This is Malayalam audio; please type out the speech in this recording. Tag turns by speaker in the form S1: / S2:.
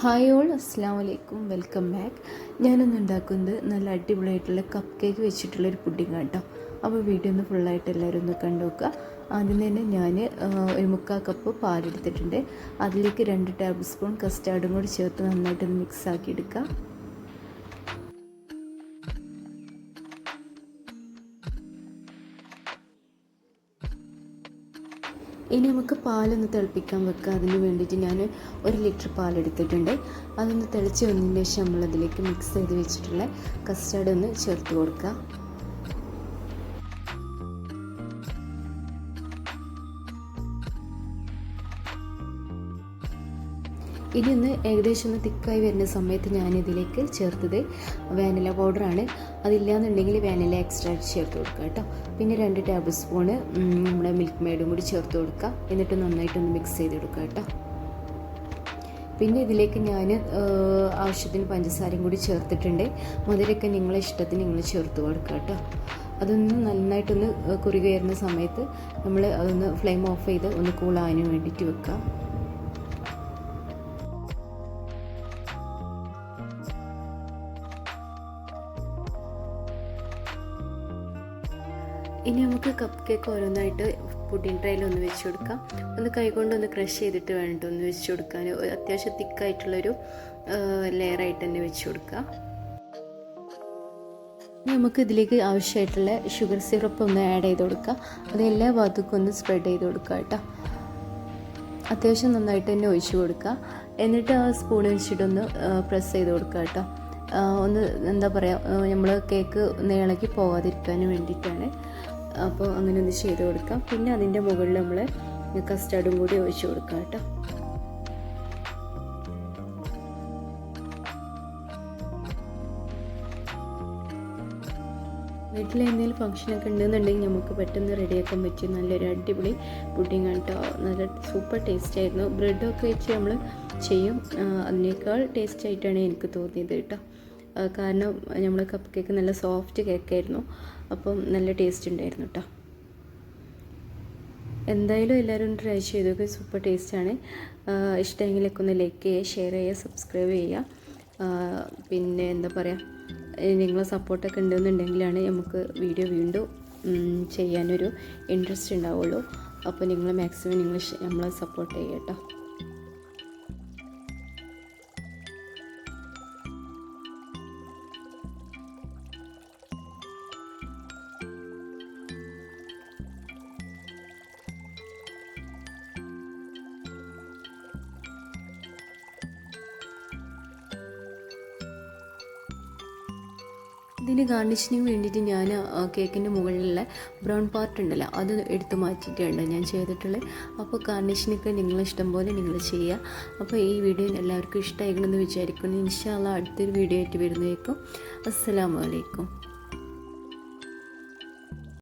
S1: ഹായ് ഓൾ അസ്സാം വലൈക്കും വെൽക്കം ബാക്ക് ഞാനൊന്ന് ഉണ്ടാക്കുന്നത് നല്ല അടിപൊളിയായിട്ടുള്ള കപ്പ് കേക്ക് വെച്ചിട്ടുള്ള ഒരു പുഡിംഗ് കേട്ടോ അപ്പോൾ വീഡിയോ ഒന്ന് ഫുള്ളായിട്ട് എല്ലാവരും ഒന്ന് കണ്ടു നോക്കുക. ആദ്യം തന്നെ ഞാൻ ഒരു മുക്കാൽ കപ്പ് പാലെടുത്തിട്ടുണ്ട്. അതിലേക്ക് രണ്ട് ടേബിൾ സ്പൂൺ കസ്റ്റാർഡും കൂടി ചേർത്ത് നന്നായിട്ടൊന്ന് മിക്സ് ആക്കി എടുക്കുക ഇനി നമുക്ക് പാലൊന്ന് തിളപ്പിക്കാൻ വെക്കുക. അതിന് വേണ്ടിയിട്ട് ഞാൻ ഒരു ലിറ്റർ പാലെടുത്തിട്ടുണ്ട്. അതൊന്ന് തിളച്ച് വന്നതിന് ശേഷം നമ്മളതിലേക്ക് മിക്സ് ചെയ്ത് വെച്ചിട്ടുള്ള കസ്റ്റാർഡ് ഒന്ന് ചേർത്ത് കൊടുക്കുക. ഇനി ഒന്ന് ഏകദേശം ഒന്ന് തിക്കായി വരുന്ന സമയത്ത് ഞാനിതിലേക്ക് ചേർത്തത് വാനില പൗഡറാണ്. അതില്ലാന്നുണ്ടെങ്കിൽ വാനില എക്സ്ട്രാക്ട് ചേർത്ത് കൊടുക്കുക കേട്ടോ. പിന്നെ രണ്ട് ടേബിൾ സ്പൂണ് നമ്മുടെ മിൽക്ക് മെയ്ഡും കൂടി ചേർത്ത് കൊടുക്കുക. എന്നിട്ട് നന്നായിട്ടൊന്ന് മിക്സ് ചെയ്ത് കൊടുക്കുക കേട്ടോ. പിന്നെ ഇതിലേക്ക് ഞാൻ ആവശ്യത്തിന് പഞ്ചസാരയും കൂടി ചേർത്തിട്ടുണ്ട്. മധുരമൊക്കെ നിങ്ങളെ ഇഷ്ടത്തിന് നിങ്ങൾ ചേർത്ത് കൊടുക്കുക കേട്ടോ. അതൊന്ന് നന്നായിട്ടൊന്ന് കുറുകി വരുന്ന സമയത്ത് നമ്മൾ അതൊന്ന് ഫ്ലെയിം ഓഫ് ചെയ്ത് ഒന്ന് കൂളാകാനും വേണ്ടിയിട്ട് വെക്കുക. ഇനി നമുക്ക് കപ്പ് കേക്ക് ഓരോന്നായിട്ട് പുഡിംഗ് ട്രൈയിൽ ഒന്ന് വെച്ച് കൊടുക്കാം. ഒന്ന് കൈകൊണ്ട് ഒന്ന് ക്രഷ് ചെയ്തിട്ട് വേണ്ട ഒന്ന് വെച്ച് കൊടുക്കാൻ അത്യാവശ്യം തിക്കായിട്ടുള്ളൊരു ലെയറായിട്ട് തന്നെ വെച്ച് കൊടുക്കുക നമുക്ക് ഇതിലേക്ക് ആവശ്യമായിട്ടുള്ള ഷുഗർ സിറപ്പ് ഒന്ന് ആഡ് ചെയ്ത് കൊടുക്കുക അത് എല്ലാ ഭാഗത്തേക്കും ഒന്ന് സ്പ്രെഡ് ചെയ്ത് കൊടുക്കുക കേട്ടോ അത്യാവശ്യം നന്നായിട്ട് തന്നെ ഒഴിച്ചു കൊടുക്കുക എന്നിട്ട് ആ സ്പൂൺ വെച്ചിട്ടൊന്ന് പ്രസ് ചെയ്ത് കൊടുക്കുക കേട്ടോ ഒന്ന് എന്താ പറയുക നമ്മൾ കേക്ക് നീളക്കി പോകാതിരിക്കാൻ വേണ്ടിയിട്ടാണ്. അപ്പോൾ അങ്ങനെ ഒന്ന് ചെയ്ത് കൊടുക്കാം. പിന്നെ അതിന്റെ മുകളിൽ നമ്മൾ കസ്റ്റാർഡും കൂടി ഒഴിച്ച് കൊടുക്കാം കേട്ടോ. വീട്ടിൽ എന്തെങ്കിലും ഫംഗ്ഷനൊക്കെ ഉണ്ടെന്നുണ്ടെങ്കിൽ നമുക്ക് പെട്ടെന്ന് റെഡിയാക്കാൻ പറ്റും നല്ലൊരു അടിപൊളി പുഡിംഗ് കേട്ടോ. നല്ല സൂപ്പർ ടേസ്റ്റ് ആയിരുന്നു. ബ്രെഡൊക്കെ വെച്ച് നമ്മൾ ചെയ്യും. അതിനേക്കാൾ ടേസ്റ്റ് ആയിട്ടാണ് എനിക്ക് തോന്നിയത് കേട്ടോ. കാരണം നമ്മൾ കപ്പ് കേക്ക് നല്ല സോഫ്റ്റ് കേക്കായിരുന്നു അപ്പം നല്ല ടേസ്റ്റ് ഉണ്ടായിരുന്നു കേട്ടോ എന്തായാലും എല്ലാവരും ട്രൈ ചെയ്തൊക്കെ സൂപ്പർ ടേസ്റ്റാണ് ഇഷ്ടമെങ്കിലൊക്കെ ഒന്ന് ലൈക്ക് ചെയ്യുക ഷെയർ ചെയ്യുക സബ്സ്ക്രൈബ് ചെയ്യുക. പിന്നെ എന്താ പറയുക നിങ്ങളെ സപ്പോർട്ടൊക്കെ ഉണ്ടെന്നുണ്ടെങ്കിലാണ് നമുക്ക് വീഡിയോ വീണ്ടും ചെയ്യാനൊരു ഇൻട്രസ്റ്റ് ഉണ്ടാവുള്ളൂ. അപ്പോൾ നിങ്ങൾ മാക്സിമം നിങ്ങൾ നമ്മളെ സപ്പോർട്ട് ചെയ്യുക കേട്ടോ ഇതിന് ഗാർണിഷിന് വേണ്ടിയിട്ട് ഞാൻ കേക്കിന്റെ മുകളിലുള്ള ബ്രൗൺ പാർട്ട് ഉണ്ടല്ലോ അത് എടുത്ത് മാറ്റിയിട്ടുണ്ട് ഞാൻ ചെയ്തിട്ടുള്ളത്. അപ്പോൾ ഗാർണിഷിനൊക്കെ നിങ്ങൾ ഇഷ്ടം പോലെ നിങ്ങൾ ചെയ്യുക. അപ്പോൾ ഈ വീഡിയോ എല്ലാവർക്കും ഇഷ്ടമായിരിക്കണമെന്ന് വിചാരിക്കുന്നു. ഇൻഷാല്ല അടുത്തൊരു വീഡിയോ ആയിട്ട് വരുന്നേക്കും അസ്സാം വലൈക്കും